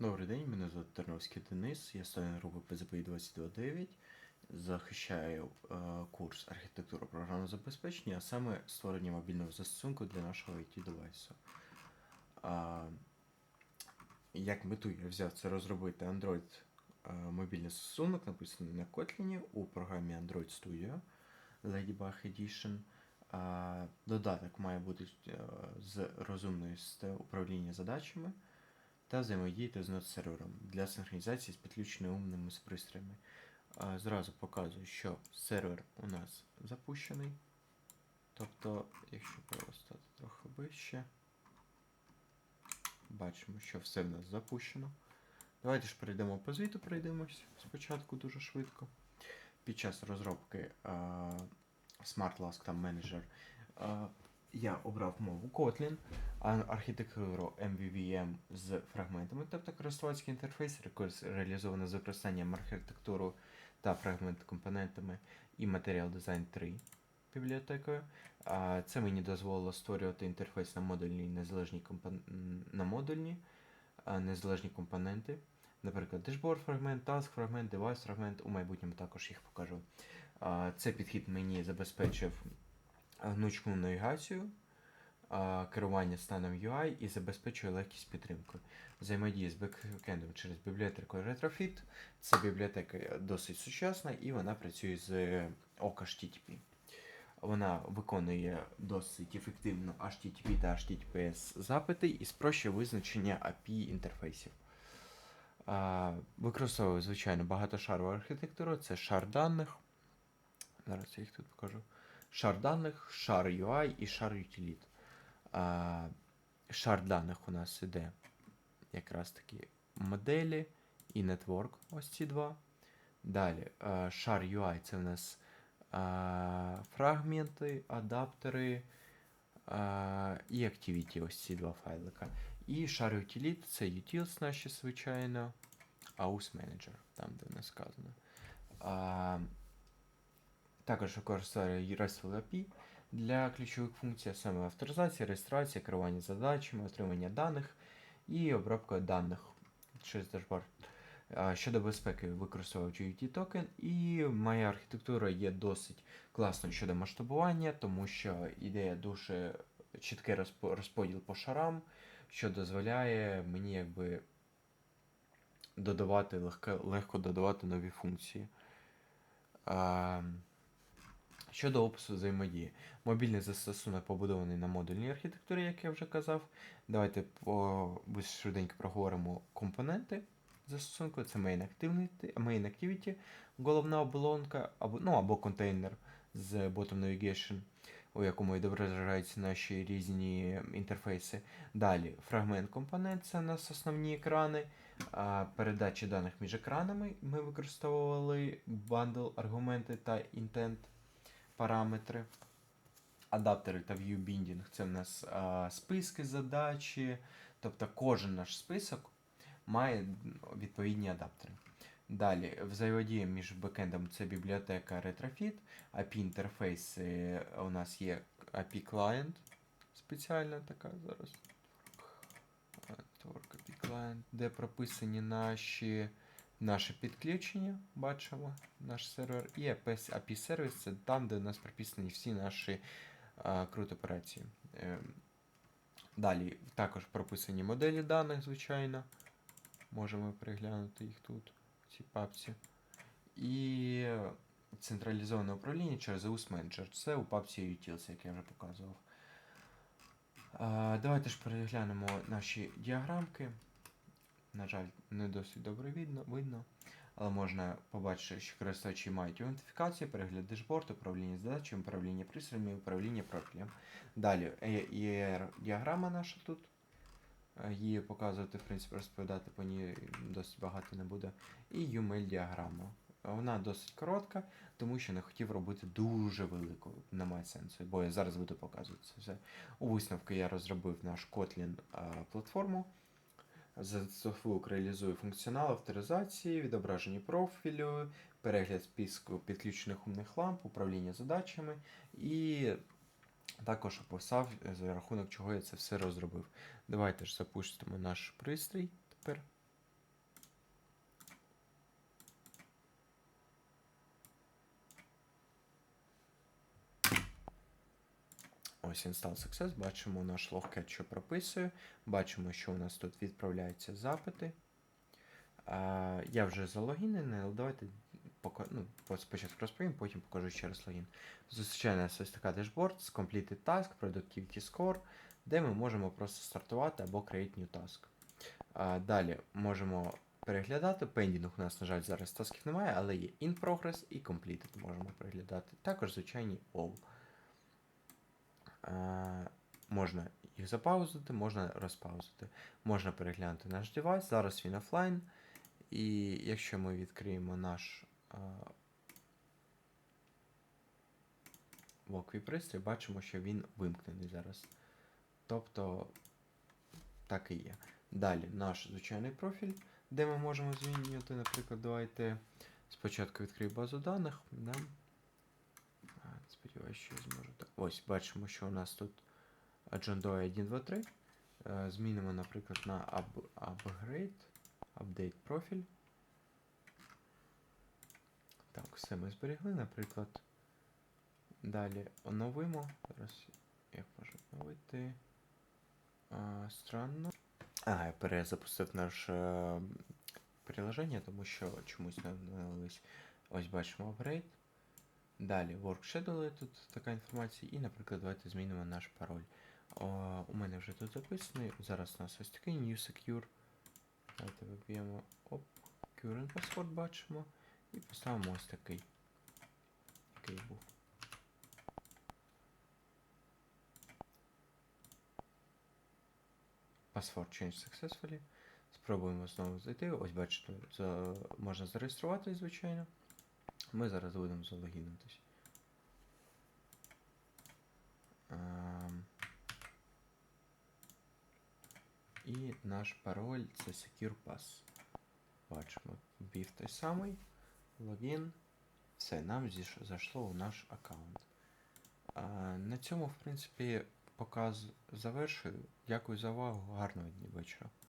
Добрий день, мене звати Терновський Денис, я член групи ПЗП 229, захищаю е, курс архітектура програмного забезпечення, а саме створення мобільного застосунку для нашого IT девайсу. А, як мету я взяв це розробити Android е, застосунок, написаний на Kotlin у програмі Android Studio Ladybug Edition. А, додаток має бути е, з розумною управління задачами та взаємодіяти з нод-сервером для синхронізації з підключеними умними пристроями. Зразу показую, що сервер у нас запущений. Тобто, якщо перестати трохи вище, бачимо, що все в нас запущено. Давайте ж перейдемо по звіту, пройдемось спочатку дуже швидко. Під час розробки Smart Lask та Manager а, я обрав мову Kotlin, архітектуру MVVM з фрагментами, тобто користувацький інтерфейс, рекурс реалізовано з використанням архітектуру та фрагмент компонентами і Material Design 3 бібліотекою. Це мені дозволило створювати інтерфейс на модульні незалежні компон... на модульні незалежні компоненти. Наприклад, дешборд фрагмент, task фрагмент, device фрагмент, у майбутньому також їх покажу. Цей підхід мені забезпечив гнучку навігацію, керування станом UI і забезпечує легкість підтримки. Взаємодія з бекендом через бібліотеку Retrofit. Ця бібліотека досить сучасна і вона працює з OCA HTTP. Вона виконує досить ефективно HTTP та HTTPS запити і спрощує визначення API інтерфейсів. А, Використовую, звичайно, багатошарову архітектуру, це шар даних. Зараз я їх тут покажу. Шар даних, шар UI і шар utility. А, Шар даних у нас іде якраз таки моделі і network, ось ці два. Далі а, шар UI це у нас а, фрагменти, адаптери а, і Activity, ось ці два файлика. І шар utility це utils наші, звичайно, AUS Manager, там де в нас сказано. А, також використовує RESTful API для ключових функцій, саме авторизація, реєстрація, керування задачами, отримання даних і обробка даних через дашборд. Щодо безпеки, використовую GUT токен, і моя архітектура є досить класною щодо масштабування, тому що ідея дуже чіткий розподіл по шарам, що дозволяє мені якби додавати легко, легко додавати нові функції. Щодо опису взаємодії. Мобільний застосунок побудований на модульній архітектурі, як я вже казав. Давайте швиденько проговоримо компоненти застосунку. Це main activity, main activity головна оболонка, або, ну, або контейнер з Bottom Navigation, у якому відображаються наші різні інтерфейси. Далі фрагмент компонент це у нас основні екрани. Передачі даних між екранами ми використовували bundle, аргументи та intent параметри. Адаптери та viewbinding це в нас а, списки задачі. Тобто кожен наш список має відповідні адаптери. Далі, взаємодія між бекендом це бібліотека Retrofit, API інтерфейси у нас є API Client, спеціальна така зараз. Client, де прописані наші, наше підключення, бачимо, наш сервер. І API сервіс це там, де у нас прописані всі наші крут операції. Ем, Далі також прописані моделі даних, звичайно. Можемо переглянути їх тут, в цій папці. І централізоване управління через EUS Manager. Це у папці Utils, як я вже показував. Давайте ж переглянемо наші діаграмки. На жаль, не досить добре видно. Але можна побачити, що користувачі мають ідентифікацію, перегляд дешборд, управління задачами, управління пристроями, управління профілем. Далі ER діаграма наша тут. Е, Її показувати, в принципі, розповідати по ній досить багато не буде. І UML діаграма. Вона досить коротка, тому що не хотів робити дуже велику, немає сенсу, бо я зараз буду показувати це все. У висновку я розробив наш Kotlin а, платформу. Застосунок реалізує функціонал авторизації, відображення профілю, перегляд списку підключених умних ламп, управління задачами і також описав, за рахунок чого я це все розробив. Давайте ж запустимо наш пристрій тепер. Ось Install Success, бачимо наш логкет, що прописує. Бачимо, що у нас тут відправляються запити. А, я вже залогінений, але давайте пока, ну, спочатку розповім, потім покажу ще раз логін. Зустрічає нас ось така дешборд з Completed Task, Productivity Score, де ми можемо просто стартувати або Create New Task. А, далі можемо переглядати. Пендінг у нас, на жаль, зараз тасків немає, але є In Progress і Completed можемо переглядати. Також звичайні All. Е, можна їх запаузити, можна розпаузити. Можна переглянути наш девайс. Зараз він офлайн. І якщо ми відкриємо наш е, пристрій, бачимо, що він вимкнений зараз. Тобто так і є. Далі наш звичайний профіль, де ми можемо змінювати, наприклад, давайте спочатку відкрию базу даних. Да? А, Сподіваюся, що я зможу так. Ось, бачимо, що у нас тут Doe 1, 2, 3. Е, Змінимо, наприклад, на up, upgrade, update профіль. Так, все ми зберегли, наприклад. Далі оновимо. Зараз як можу оновити. А, странно. А, я перезапустив наше е, приложення, тому що чомусь не оновились. Ось бачимо upgrade. Далі Work Schedule, тут така інформація. І, наприклад, давайте змінимо наш пароль. О, у мене вже тут записаний. Зараз у нас ось такий New Secure. Давайте виб'ємо оп, current password бачимо. І поставимо ось такий. Який був. Password change successfully. Спробуємо знову зайти. Ось бачите, можна зареєструвати, звичайно. Ми зараз будемо залогінитись. Ем, І наш пароль це Secure Pass. Бачимо, вбив той самий, логін. Все, нам зайшло у наш аккаунт. А, на цьому, в принципі, показ завершую. Дякую за увагу. Гарного дня вечора.